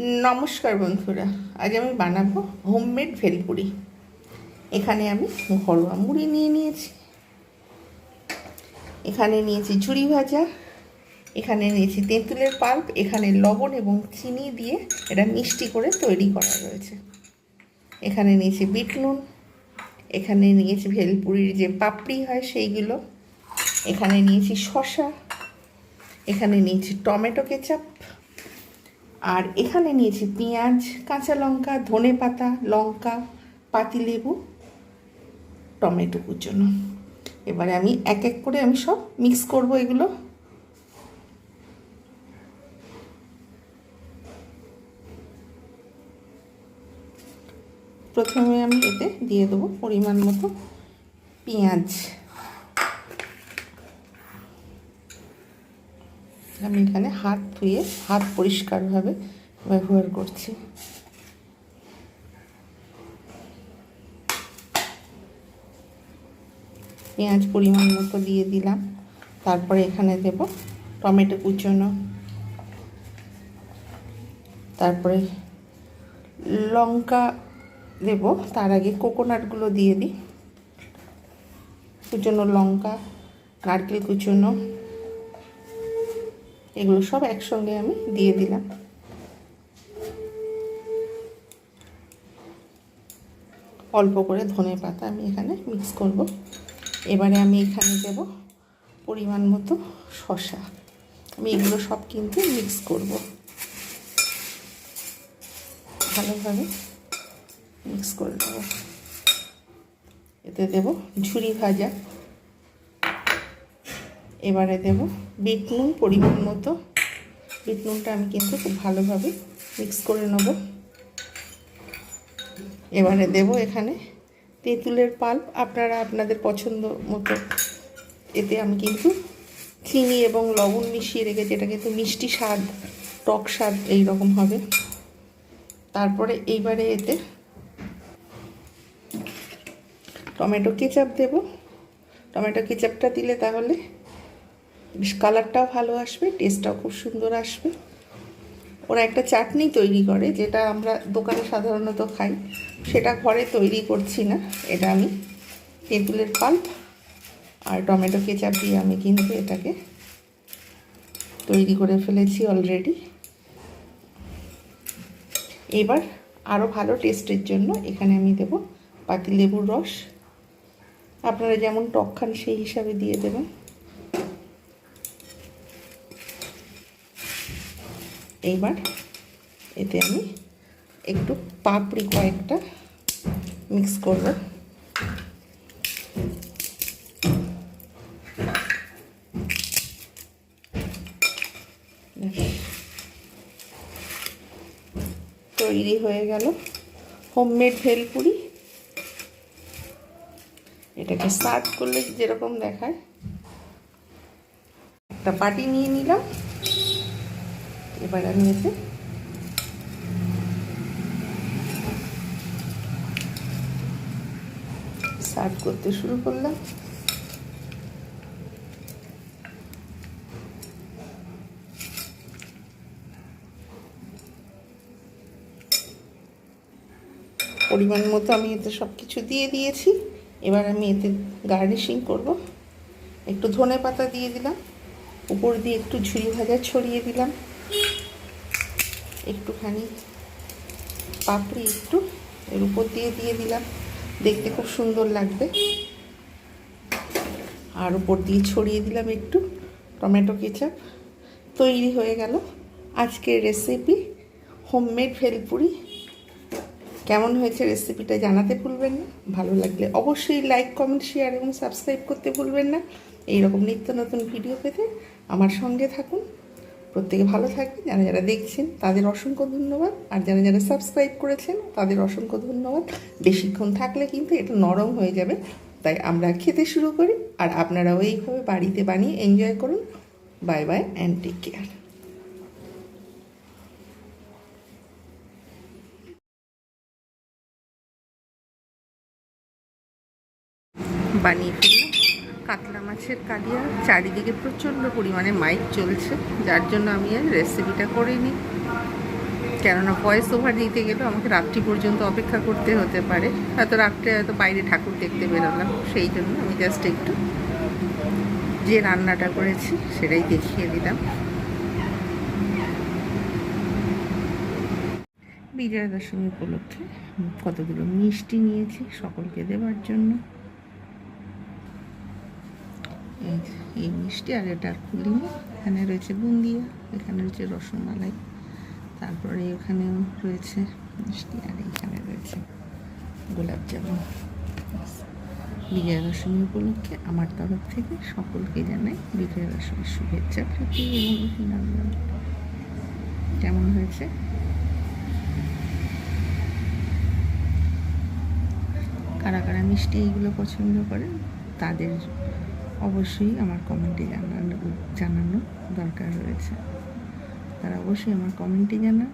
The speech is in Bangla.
নমস্কার বন্ধুরা, আজ আমি বানাবো হোমমেড ভেলপুরি। এখানে আমি ঘরোয়া মুড়ি নিয়ে নিয়েছি। এখানে নিয়েছি ঝুড়ি ভাজা, এখানে নিয়েছি তেঁতুলের পাল্প, এখানে লবণ এবং চিনি দিয়ে এটা মিষ্টি করে তৈরি করা রয়েছে। এখানে নিয়েছি বিট নুন এখানে নিয়েছি ভেলপুরির যে পাপড়ি হয় সেইগুলো, এখানে নিয়েছি শসা, এখানে নিয়েছি টমেটো কেচাপ আর এখানে নিয়েছি পেঁয়াজ, কাঁচা লঙ্কা, ধনে পাতা, লঙ্কা, পাতিলেবু, টমেটো কুচনো। এবারে আমি এক এক করে আমি সব মিক্স করব এগুলো। প্রথমে আমি এতে দিয়ে দেবো পরিমাণ মতো পেঁয়াজ। আমি এখানে হাত ধুয়ে, হাত পরিষ্কারভাবে ব্যবহার করছি। পেঁয়াজ পরিমাণ মতো দিয়ে দিলাম। তারপরে এখানে দেব টমেটো কুচনো। তারপরে লঙ্কা দেব, তার আগে কোকোনাটগুলো দিয়ে দিই। কুচনো লঙ্কা, নারকেল কুচনো। এগুলো সব একসঙ্গে আমি দিয়ে দিলাম। অল্প করে ধনে পাতা আমি এখানে মিক্স করব। এবারে আমি এখানে দেব পরিমাণ মতো শশা আমি এগুলো সব কিন্তু মিক্স করব। ভালোভাবে মিক্স করে দেবো এতে দেব ঝুরি ভাজা। এবারে দেব বিট নুন, পরিমাণ মতো। বিট নুনটা আমি কিন্তু খুব ভালোভাবে মিক্স করে নেব। এবারে দেব এখানে তেঁতুলের পাল্প। আপনারা আপনাদের পছন্দ মতো এতে আমি কিন্তু চিনি এবং লবণ মিশিয়ে রেখেছি। এটা কিন্তু মিষ্টি স্বাদ, টক স্বাদ এইরকম হবে। তারপরে এইবারে এতে টমেটো কেচাপ দেব। টমেটো কেচাপটা দিলে তাহলে বেশ কালারটাও ভালো আসবে টেস্টটাও খুব সুন্দর আসবে। ওরা একটা চাটনি তৈরি করে, যেটা আমরা দোকানে সাধারণত খাই। সেটা ঘরে তৈরি করছি না, এটা আমি তেঁতুলের পাল্প আর টমেটো কেচাপ দিয়ে আমি কিন্তু এটাকে তৈরি করে ফেলেছি অলরেডি এবার আরও ভালো টেস্টের জন্য এখানে আমি দেব পাতিলেবুর রস। আপনারা যেমন টক খান সেই হিসাবে দিয়ে দেবেন। এইবার এতে আমি একটু পাপড়ি কয়েকটা মিক্স করব। তৈরি হয়ে গেল হোমমেড ভেলপুরি এটাকে সার্ভ করলে যেরকম দেখায়। একটা বাটি নিয়ে নিলাম। এবার আমি এতে সার্ভ করতে শুরু করলাম। পরিমাণ মতো আমি এতে সব কিছু দিয়ে দিয়েছি। এবার আমি এতে গার্নিশিং করব। একটু ধনে পাতা দিয়ে দিলাম। উপর দিয়ে একটু ঝুড়ি ভাজা ছড়িয়ে দিলাম। একটুখানি পাপড়ি একটু এর উপর দিয়ে দিয়ে দিলাম। দেখতে খুব সুন্দর লাগবে। আর উপর দিয়ে ছড়িয়ে দিলাম একটু টমেটো কেচাপ। তৈরি হয়ে গেল আজকের রেসিপি হোমমেড ভেলপুরি। কেমন হয়েছে রেসিপিটা জানাতে ভুলবেন না। ভালো লাগলে অবশ্যই লাইক কমেন্ট শেয়ার এবং সাবস্ক্রাইব করতে ভুলবেন না। এইরকম নিত্য নতুন ভিডিও পেতে আমার সঙ্গে থাকুন। প্রত্যেকে ভালো থাকবেন। যারা যারা দেখছেন, তাদের অসংখ্য ধন্যবাদ। আর যারা যারা সাবস্ক্রাইব করেছেন, তাদের অসংখ্য ধন্যবাদ। বেশিক্ষণ থাকলে কিন্তু এটা নরম হয়ে যাবে। তাই আমরা খেতে শুরু করি। আর আপনারাও এইভাবে বাড়িতে বানিয়ে এনজয় করুন। Bye bye and take care বানিয়ে কাতলা মাছের কালিয়া। চারিদিকে প্রচণ্ড পরিমাণে মাইক চলছে, যার জন্য আমি আর রেসিপিটা করিনি। কেননা ভয়েস ওভার দিতে গেলেও আমাকে রাত্রি পর্যন্ত অপেক্ষা করতে হতে পারে। হয়তো রাত্রে হয়তো বাইরে ঠাকুর দেখতে বেরোলাম, সেই জন্য আমি জাস্ট একটু যে রান্নাটা করেছি সেটাই দেখিয়ে দিলাম। বিজয়া দশমী উপলক্ষে কতগুলো মিষ্টি নিয়েছি সকলকে দেওয়ার জন্য। এই এই মিষ্টি আর এটা খুলিনি এখানে রয়েছে বুন্দিয়া, এখানে রয়েছে রসমালাই, তারপরে ওখানেও রয়েছে মিষ্টি আর এইখানে রয়েছে গোলাপ জামুন বিজয়া দশমী উপলক্ষে আমার তরফ থেকে সকলকে জানাই বিজয়া দশমীর শুভেচ্ছা, প্রীতি এবং অভিনন্দন। কেমন হয়েছে? কারা কারা মিষ্টি এইগুলো পছন্দ করেন, তাদের অবশ্যই আমার কমেন্টে জানানো জানানো দরকার রয়েছে। তারা অবশ্যই আমার কমেন্টে জানান